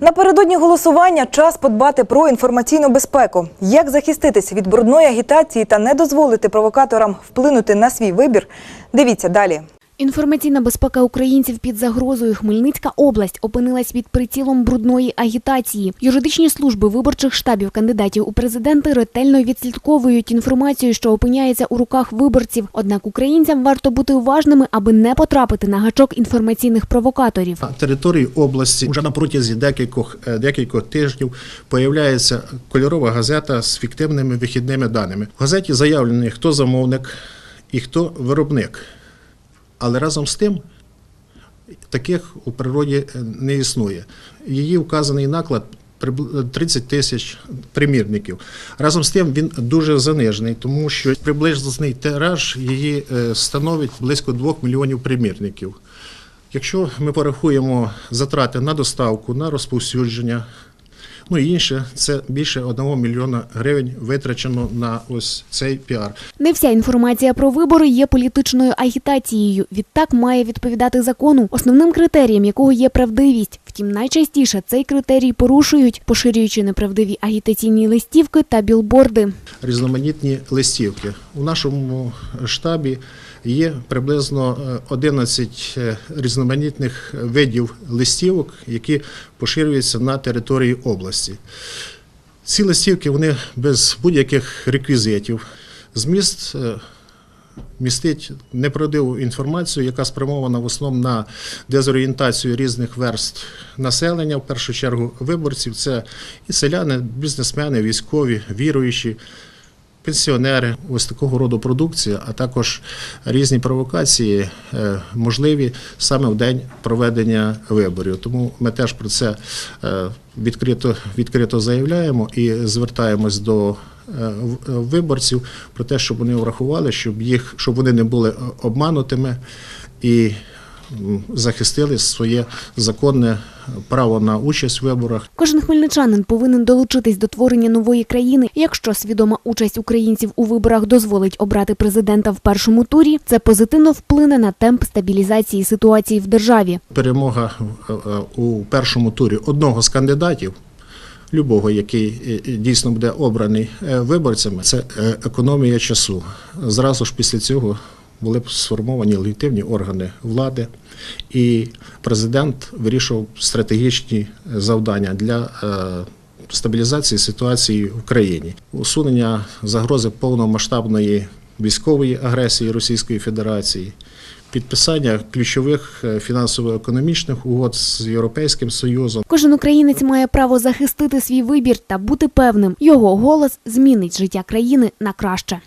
Напередодні голосування час подбати про інформаційну безпеку. Як захиститися від брудної агітації та не дозволити провокаторам вплинути на свій вибір? Дивіться далі. Інформаційна безпека українців під загрозою. Хмельницька область опинилась під прицілом брудної агітації. Юридичні служби виборчих штабів кандидатів у президенти ретельно відслідковують інформацію, що опиняється у руках виборців. Однак українцям варто бути уважними, аби не потрапити на гачок інформаційних провокаторів. На території області вже на протязі декількох, е, декількох тижнів появляється кольорова газета з фіктивними вихідними даними. В газеті заявлені, хто замовник і хто виробник. Але разом з тим таких у природі е, не існує. Її вказаний наклад прибл- 30 тисяч примірників. Разом з тим він дуже занижений, тому що приблизний тираж її е, становить близько 2 мільйонів примірників. Якщо ми порахуємо затрати на доставку, на розповсюдження, ну і інше, це більше 1 мільйона гривень витрачено на ось цей піар. Не вся інформація про вибори є політичною агітацією. Відтак має відповідати закону, основним критерієм якого є правдивість. Втім, найчастіше цей критерій порушують, поширюючи неправдиві агітаційні листівки та білборди. різноманітні листівки. У нашому штабі є приблизно е, 11 е, різноманітних видів листівок, які поширюються на території області. Ці листівки вони без будь-яких реквізитів. Зміст е, містить неправдиву інформацію, яка спрямована в основному на дезорієнтацію різних верств населення, в першу чергу виборців. Це і селяни, бізнесмени, військові, віруючі. Пенсіонери, ось такого роду продукція, а також різні провокації е, можливі саме в день проведення виборів. Тому ми теж про це е, відкрито, відкрито заявляємо і звертаємось до е, виборців про те, щоб вони врахували, щоб їх, щоб вони не були обманутими і захистили своє законне право на участь в виборах. Кожен хмельничанин повинен долучитись до творення нової країни. Якщо свідома участь українців у виборах дозволить обрати президента в першому турі, це позитивно вплине на темп стабілізації ситуації в державі. перемога е, е, у першому турі одного з кандидатів, любого, який е, дійсно буде обраний виборцями, це економія часу. Зразу ж після цього були сформовані легітимні органи влади, і президент вирішував стратегічні завдання для е, стабілізації ситуації в країні, усунення загрози повномасштабної військової агресії Російської Федерації, підписання ключових е, фінансово-економічних угод з Європейським Союзом. Кожен українець має право захистити свій вибір та бути певним, його голос змінить життя країни на краще.